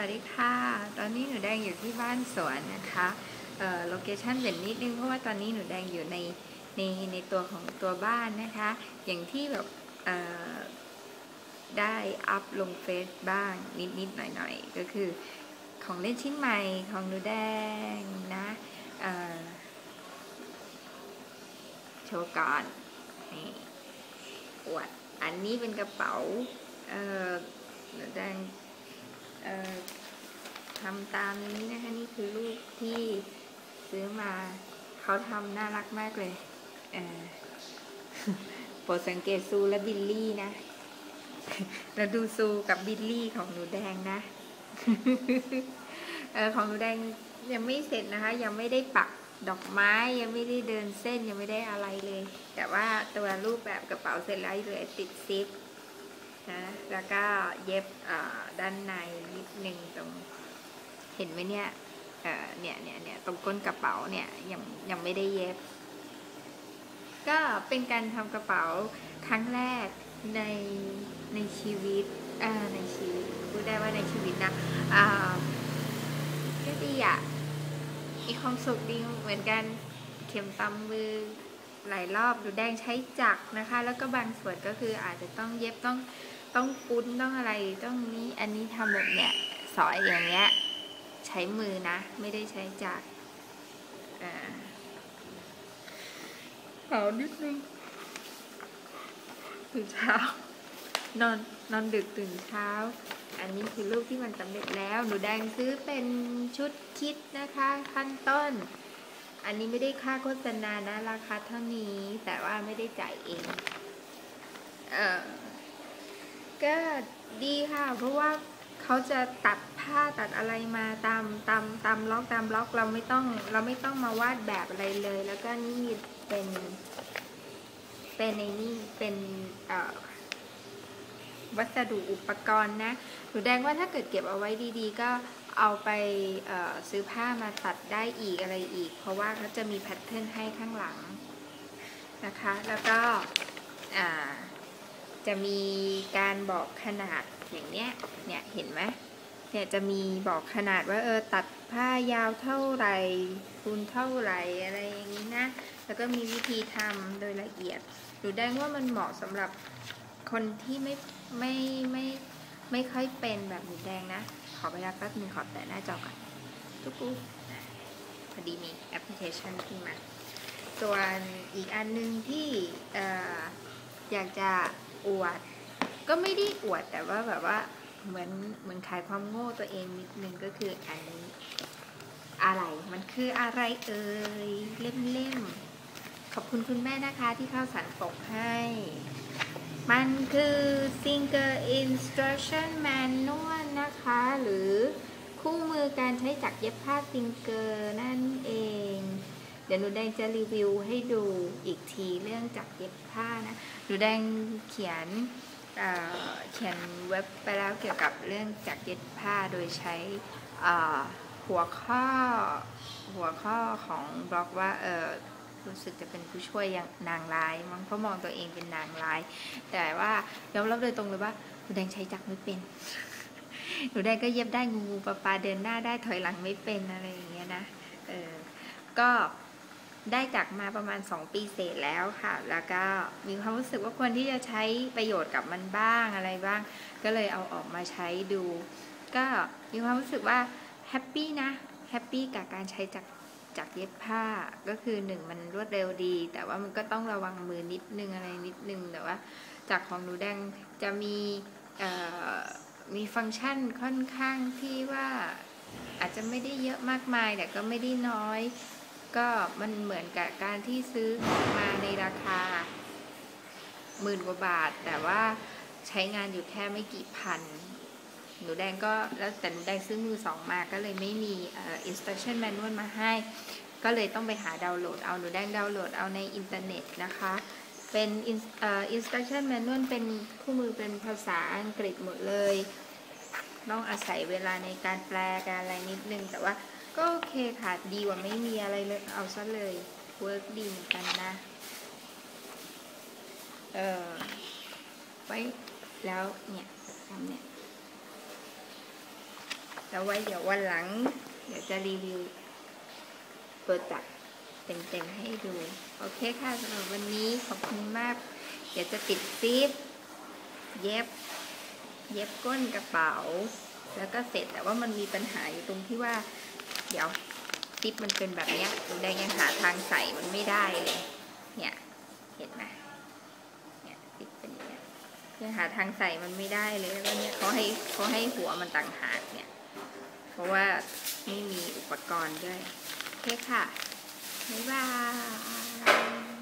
วัสดีค่ะ ตอนนี้หนูแดงอยู่ที่บ้านสวนนะคะเอ่อโลเคชันเด่นนิดนึงเพราะว่าตอนนี้หนูแดงอยู่ในในในตัวของตัวบ้านนะคะ อย่างที่แบบเอ่อได้อัพลงเฟซบ้างนิดนิดหน่อยหน่อยก็คือของเล่นชิ้นใหม่ของหนูแดงนะเอ่อโชว์ก่อนนี่อวดอันนี้เป็นกระเป๋าเอ่อหนูแดง ทำตามนี้นะคะนี่คือรูปที่ซื้อมาเขาทำน่ารักมากเลยเโปรดสังเกตซูและบิลลี่นะ แล้วดูซูกับบิลลี่ของหนูแดงนะออของหนูแดงยังไม่เสร็จนะคะ ยังไม่ได้ปักดอกไม้ยังไม่ได้เดินเส้นยังไม่ได้อะไรเลย แต่ว่าตัวรูปแบบกระเป๋าเสร็จแล้วเหลือติดซิป นะแล้วก็เย็บด้านในนิดนึงตรงเห็นไหมเนี่ยเนี่ยเนี่ยเนี่ยตรงก้นกระเป๋าเนี่ยยังยังไม่ได้เย็บ ก็เป็นการทำกระเป๋าครั้งแรกในในชีวิตในชีวิตพูดได้ว่าในชีวิตนะก็ดีอะมีความสุขดีเหมือนกันเข็มตำมือหลายรอบดูแดงใช้จักรนะคะ แล้วก็บางส่วนก็คืออาจจะต้องเย็บต้อง ต้องปุ้นต้องอะไรต้องนี้อันนี้ทำแบบเนี้ยสอยอย่างเงี้ยใช้มือนะ ไม่ได้ใช้จักรอ่าเผานิดนึงตื่นเช้านอนนอนดึกตื่นเช้า อันนี้คือรูปที่มันสำเร็จแล้วหนูแดงซื้อเป็นชุดคิดนะคะขั้นต้น อันนี้ไม่ได้ค่าโฆษณานะ ราคาเท่านี้แต่ว่าไม่ได้จ่ายเอง เออ ก็ดีค่ะ เพราะว่าเขาจะตัดผ้าตัดอะไรมาตามตามตามล็อกตามล็อกเราไม่ต้องเราไม่ต้องมาวาดแบบอะไรเลย แล้วก็นี่เป็นเป็นในนี่เป็นวัสดุอุปกรณ์นะหนูแดงว่าถ้าเกิดเก็บเอาไว้ดีๆ ก็เอาไปซื้อผ้ามาตัดได้อีกอะไรอีก เพราะว่าเขาจะมีแพทเทิร์นให้ข้างหลังนะคะ แล้วก็อ่า จะมีการบอกขนาดอย่างเนี้ย เนี่ยเห็นไหมเนี่ยจะมีบอกขนาดว่าเออตัดผ้ายาวเท่าไหร่คูณเท่าไหร่อะไรอย่างนี้นะ แล้วก็มีวิธีทำโดยละเอียดหนูแดงว่ามันเหมาะสำหรับคนที่ไม่ไม่ไม่ไม่ค่อยเป็นแบบหนูแดงนะ ขอเวลาแป๊บนึงขอแตะหน้าจอก่อนตุ๊กพอดีมีแอปพลิเคชันขึ้นมา ส่วนอีกอันนึงที่อยากจะ อวด ก็ไม่ได้อวดแต่ว่าแบบว่าเหมือนเหมือนขายความโง่ตัวเองนิดนึงก็คืออันนี้อะไรมันคืออะไรเอ่ยเล่มๆขอบคุณคุณแม่นะคะที่เข้าสารปกให้ มันคือ single Instruction Manual นะคะ หรือคู่มือการใช้จักรเย็บผ้าซิงเกอร์นั่นเอง เดี๋ยวหนูแดงจะรีวิวให้ดูอีกทีเรื่องจักรเย็บผ้านะหนูแดงเขียนเขียนเว็บไปแล้วเกี่ยวกับเรื่องจักรเย็บผ้าโดยใช้หัวข้อหัวข้อของบล็อกว่าเออรู้สึกจะเป็นผู้ช่วยอย่างนางร้ายมั้งเพราะมองตัวเองเป็นนางร้าย แต่ว่ายอมรับโดยตรงเลยว่าหนูแดงใช้จักรไม่เป็นหนูแดงก็เย็บได้งูงูปลาปลาเดินหน้าได้ถอยหลังไม่เป็นอะไรอย่างเงี้ยนะเออก็ ได้จักมาประมาณ 2 ปีเศษแล้วค่ะ แล้วก็มีความรู้สึกว่าควรที่จะใช้ประโยชน์กับมันบ้างอะไรบ้าง ก็เลยเอาออกมาใช้ดู ก็มีความรู้สึกว่าแฮปปี้นะ แฮปปี้กับการใช้จักจักเย็บผ้า ก็คือหนึ่งมันรวดเร็วดี แต่ว่ามันก็ต้องระวังมือนิดนึงอะไรนิดนึง แต่ว่าจากของหนูแดงจะมีมีฟังก์ชันค่อนข้างที่ว่าอาจจะไม่ได้เยอะมากมาย แต่ก็ไม่ได้น้อย ก็มันเหมือนกับการที่ซื้อมาในราคาหมื่นกว่าบาท แต่ว่าใช้งานอยู่แค่ไม่กี่พัน หนูแดงก็แล้วแต่หนูแดงซื้อมือสองมาก็เลยไม่มีเอ่อ instruction manual มาให้ ก็เลยต้องไปหาดาวน์โหลดเอาหนูแดงดาวน์โหลดเอาในอินเทอร์เน็ตนะคะ เป็น instruction manual เป็นคู่มือเป็นภาษาอังกฤษหมดเลย ต้องอาศัยเวลาในการแปลการอะไรนิดนึงแต่ว่า เคค่ะ ดีกว่าไม่มีอะไรเลย เอาซะเลย เวิร์กดีเหมือนกันนะ เออไว้แล้วเนี่ยทำเนี่ยแล้วไว้เดี๋ยววันหลัง เดี๋ยวจะรีวิวโปรดักเต็มๆให้ดู โอเคค่ะสำหรับวันนี้ขอบคุณมาก เดี๋ยวจะติดซิป เย็บ เย็บก้นกระเป๋า แล้วก็เสร็จแต่ว่ามันมีปัญหาอยู่ตรงที่ว่า เดี๋ยวซิปมันเป็นแบบเนี้ยแดงยังหาทางใส่มันไม่ได้เลย เนี่ย เห็นไหมเนี่ยซิปเป็นอย่างเนี้ยยังหาทางใส่มันไม่ได้เลยแล้วเนี่ยเขาให้เขาให้หัวมันต่างหากเนี่ย เพราะว่าไม่มีอุปกรณ์ด้วยโอเคค่ะบ๊ายบาย